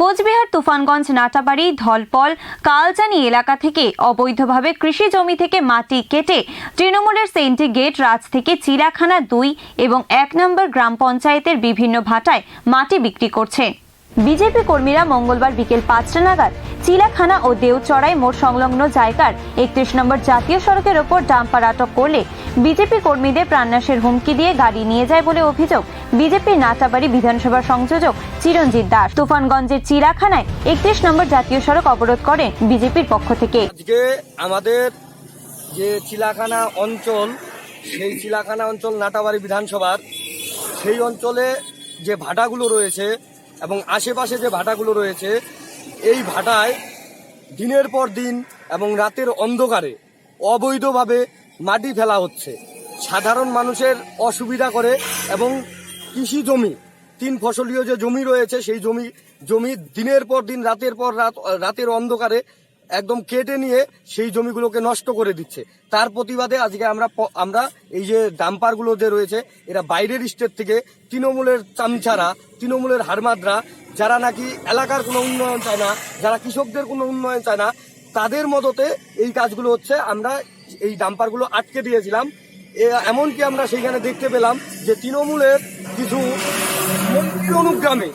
কোচবিহার, তুফানগঞ্জ, নাটাবাড়ি, ধলপল, কালচানি এলাকা থেকে অবৈধভাবে কৃষি জমি থেকে মাটি কেটে তৃণমূলের সেন্টি গেট রাজ থেকে চিড়াখানা দুই এবং এক নম্বর গ্রাম পঞ্চায়েতের বিভিন্ন ভাটায় মাটি বিক্রি করছে। বিজেপি কর্মীরা মঙ্গলবার বিকেল পাঁচটা নাগাদ চিলাখানা ও দেওচড়াই মোড় সংলগ্ন জায়গার একত্রিশ নম্বর জাতীয় সড়কের ওপর ডাম্পার আটক করলে বিজেপি কর্মীদের প্রাণনাশের হুমকি দিয়ে গাড়ি নিয়ে যায় বলে অভিযোগ বিজেপির নাটাবাড়ি বিধানসভা সংযোজক চিরঞ্জিত দাস। তুফানগঞ্জের চিলাখানায় একত্রিশ নম্বর জাতীয় সড়ক অবরোধ করেন বিজেপির পক্ষ থেকে। আজকে আমাদের যে চিলাখানা অঞ্চল, সেই চিলাখানা অঞ্চল নাটাবাড়ি বিধানসভার, সেই অঞ্চলে যে ভাটাগুলো রয়েছে এবং আশেপাশে যে ভাটাগুলো রয়েছে এই ভাটায় দিনের পর দিন এবং রাতের অন্ধকারে অবৈধভাবে মাটি ফেলা হচ্ছে। সাধারণ মানুষের অসুবিধা করে এবং কৃষি জমি, তিন ফসলীয় যে জমি রয়েছে সেই জমি জমি দিনের পর দিন, রাতের পর রাত, রাতের অন্ধকারে একদম কেটে নিয়ে সেই জমিগুলোকে নষ্ট করে দিচ্ছে। তার প্রতিবাদে আজকে আমরা আমরা এই যে ডাম্পারগুলো যে রয়েছে, এরা বাইরের স্টেট থেকে তৃণমূলের চামচারা, তৃণমূলের হারমাদরা যারা নাকি এলাকার কোনো উন্নয়ন চায় না, যারা কৃষকদের কোনো উন্নয়ন চায় না, তাদের মদতে এই কাজগুলো হচ্ছে। আমরা এই ডাম্পারগুলো আটকে দিয়েছিলাম। এমনকি আমরা সেইখানে দেখতে পেলাম যে তৃণমূলের কিছু মন্ত্রী অনুগ্রামে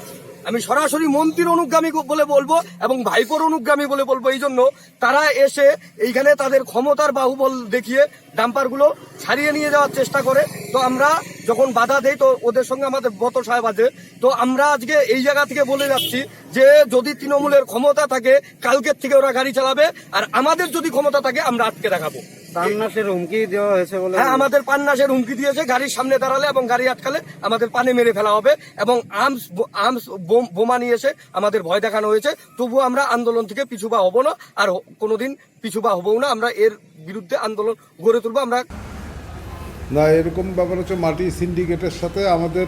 আমি সরাসরি মন্ত্রীর অনুগামী বলে বলব এবং ভাইপোর অনুগামী বলে বলব এই জন্য, তারা এসে এইখানে তাদের ক্ষমতার বাহুবল দেখিয়ে ডাম্পারগুলো ছাড়িয়ে নিয়ে যাওয়ার চেষ্টা করে। তো আমরা যখন বাধা দেই তো ওদের সঙ্গে আমাদের গত সাহেব আছে। তো আমরা আজকে এই জায়গা থেকে বলে যাচ্ছি যে যদি তৃণমূলের ক্ষমতা থাকে কালকের থেকে ওরা গাড়ি চালাবে আর আমাদের যদি ক্ষমতা থাকে আমরা আটকে রাখাবো প্রাণনাশের হুমকি দেওয়া হয়েছে বলে হ্যাঁ আমাদের পান্নাসের হুমকি দিয়েছে গাড়ির সামনে দাঁড়ালে এবং গাড়ি আটকালে আমাদের পানে মেরে ফেলা হবে এবং আর্মস আর্মস বোমা নিয়ে এসে আমাদের ভয় দেখানো হয়েছে। তবুও আমরা আন্দোলন থেকে পিছুপা হব না আর কোনোদিন পিছুপা হবও না। আমরা এর বিরুদ্ধে আন্দোলন গড়ে তুলবো। আমরা না, এরকম ব্যাপার হচ্ছে মাটি সিন্ডিকেটের সাথে আমাদের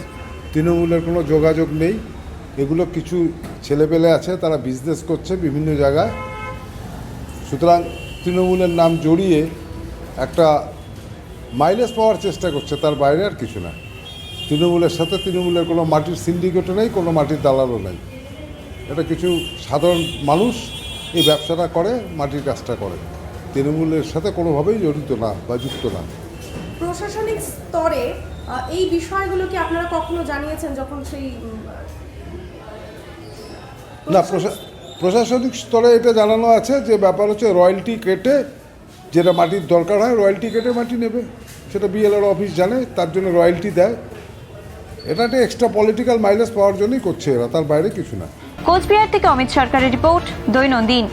তৃণমূলের কোনো যোগাযোগ নেই। এগুলো কিছু ছেলেপেলে আছে, তারা বিজনেস করছে বিভিন্ন জায়গায়। সুতরাং তৃণমূলের নাম জড়িয়ে একটা মাইলেজ পাওয়ার চেষ্টা করছে, তার বাইরে আর কিছু না। তৃণমূলের সাথে তৃণমূলের কোনো মাটির সিন্ডিকেটও নেই, কোনো মাটির দালালও নেই। এটা কিছু সাধারণ মানুষ এই ব্যবসাটা করে, মাটির কাজটা করে। তৃণমূলের সাথে কোনোভাবেই জড়িত না বা যুক্ত না। প্রশাসনিক স্তরে এই বিষয়গুলো কি আপনারা কখনো জানিয়েছেন যখন সেই না প্রশা- প্রশাসনিক স্তরে এটা জানানো আছে যে ব্যাপার হচ্ছে রয়্যালটি কেটে যেটা মাটির দরকার হয় রয়্যালটি কেটে মাটি নেবে। সেটা বিএলআর অফিস জানে তার জন্য রয়্যালটি দেয়। এটা একটা এক্সট্রা পলিটিক্যাল মাইলেজ পাওয়ার জন্যই করছে এরা তার বাইরে কিছু না। কোচবিহার থেকে অমিত সরকারের রিপোর্ট দৈনন্দিন।